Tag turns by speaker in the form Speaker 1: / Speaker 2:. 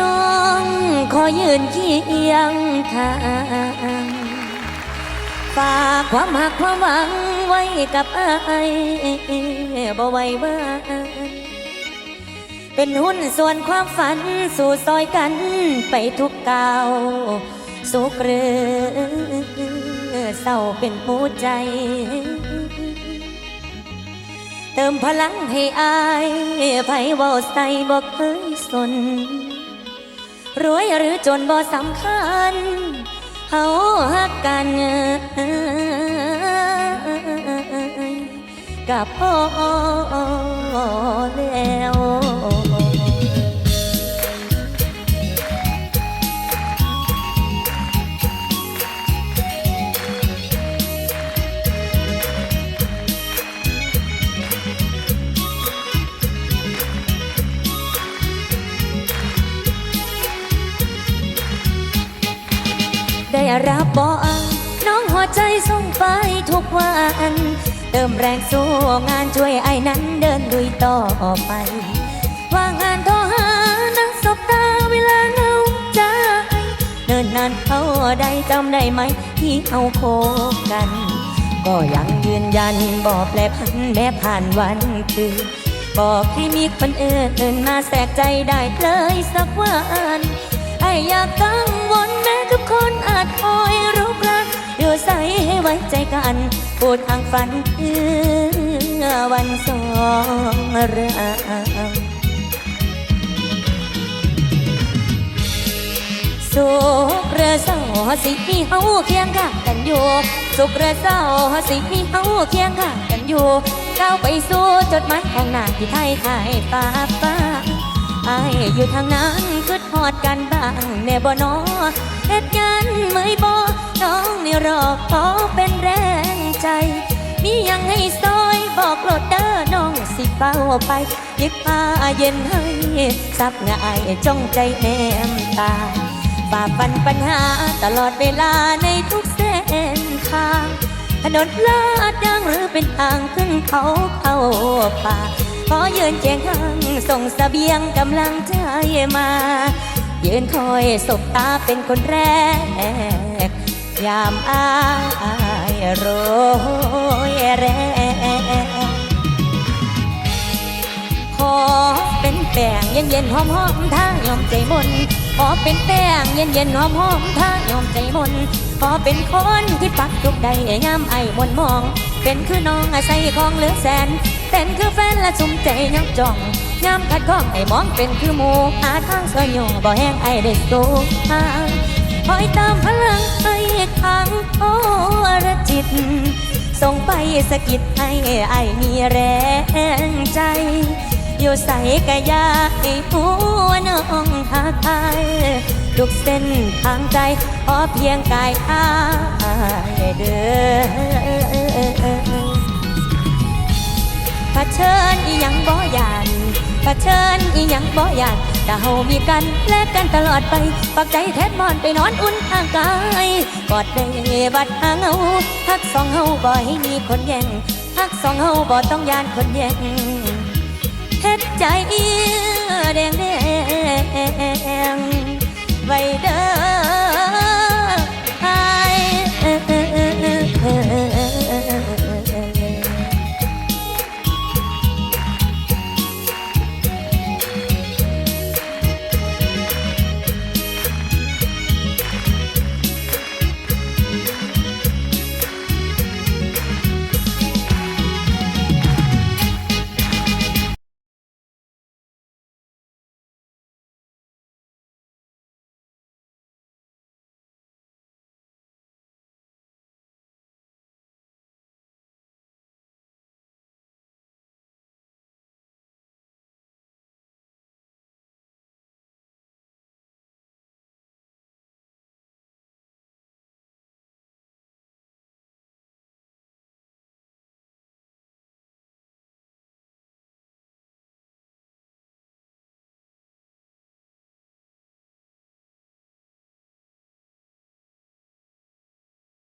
Speaker 1: น้องขอยืนเคียงข้างฝากความหักความหวังไว้กับอายบ่ไหวว่านเป็นหุ้นส่วนความฝันสู่ซอยกันไปทุกก้าวสุขหรือเศร้าเป็นผู้ใจ เติมพลังให้อายไผเว้าใส่บ่เคยสน รวยหรือจนบ่สำคัญเฮาฮักกันกับพ่อแล้ว รับบอกน้องหัวใจส่งไปทุกวันเติมแรงสู้งานช่วยไอ้นั้นเดินลุยต่อไป ว่างงานโทรหานั่งสบตาเวลาเงาใจเนินนานเท่าใดจำได้ไหม ที่เอาโคบกัน ก็ยังยืนยันบอกแปลพันแม้ผ่านวันคืนบอกให้มีคนอื่นมาแสกใจได้เลยสักวันไออยากกังวล ทุกคนอาจคอยรุกรานอยู่ใสให้ไว้ใจกันพูดทางฝันคือวันสองเราสุขเรือเศร้าสิมีเฮาเคียงข้างกันอยู่สุขเรือเศร้าสิมีเฮาเคียงข้างกันอยู่ก้าวไปสู่จดหมายข้างนาที่ไทยไทยฟ้าฟ้า อายอยู่ทางนั้นคิดฮอดกันบ้างแน่บ่นอเหตุการณ์เมื่อยบ่น้องนี่รอขอเป็นแรงใจ มียังให้ซอยบอกโลดเด้อน้องสิเฝ้าไปยึดผ้าเย็นให้ซับง่ายจ้องใจแนมตาฝ่าฟันปัญหาตลอดเวลาในทุกเส้นทางถนนลาดยางหรือเป็นทางขึ้นเขาเข้าป่า ขอยืนเคียงข้างส่งเสบียงกำลังใจมา ยืนคอยสบตาเป็นคนแรก ยามอายโรยแรงขอเป็นแป้งเย็นเย็นหอมหอมๆทางยอมใจมนขอเป็นแป้งเย็นเย็นหอมหอมๆทางยอมใจมนขอเป็นคนที่ปักทุกใดยามไอ้มนมอง เป็นคือน้องอาศัยของเหลือแสน เป็นคือแฟนและสุมใจยับจ้องยามขัดข้องไอ้มองเป็นคือหมูหาทางสวยโยบ่แห้งไอ้ได้สู้ทางคอยตามพลังไอ้ขังโอระจิต ส่งไปสะกิดให้ไอ้มีแรงใจ อยู่ใส่กะยาให้หัวน้องหาไทยทุกเส้นทางใจขอเพียงกายอายเด้อ ผเชิญอีหยังบ่อยานผเชิญอีหยังบ่อยานแต่เฮามีกันและกันตลอดไปปักใจแทบมอนไปนอนอุ่นทางกายกอดได้บัดหางเฮาฮักสองเฮาบ่ให้มีคนแย่งฮักสองเฮาบ่ต้องยานคนแย่งเฮ็ดใจอี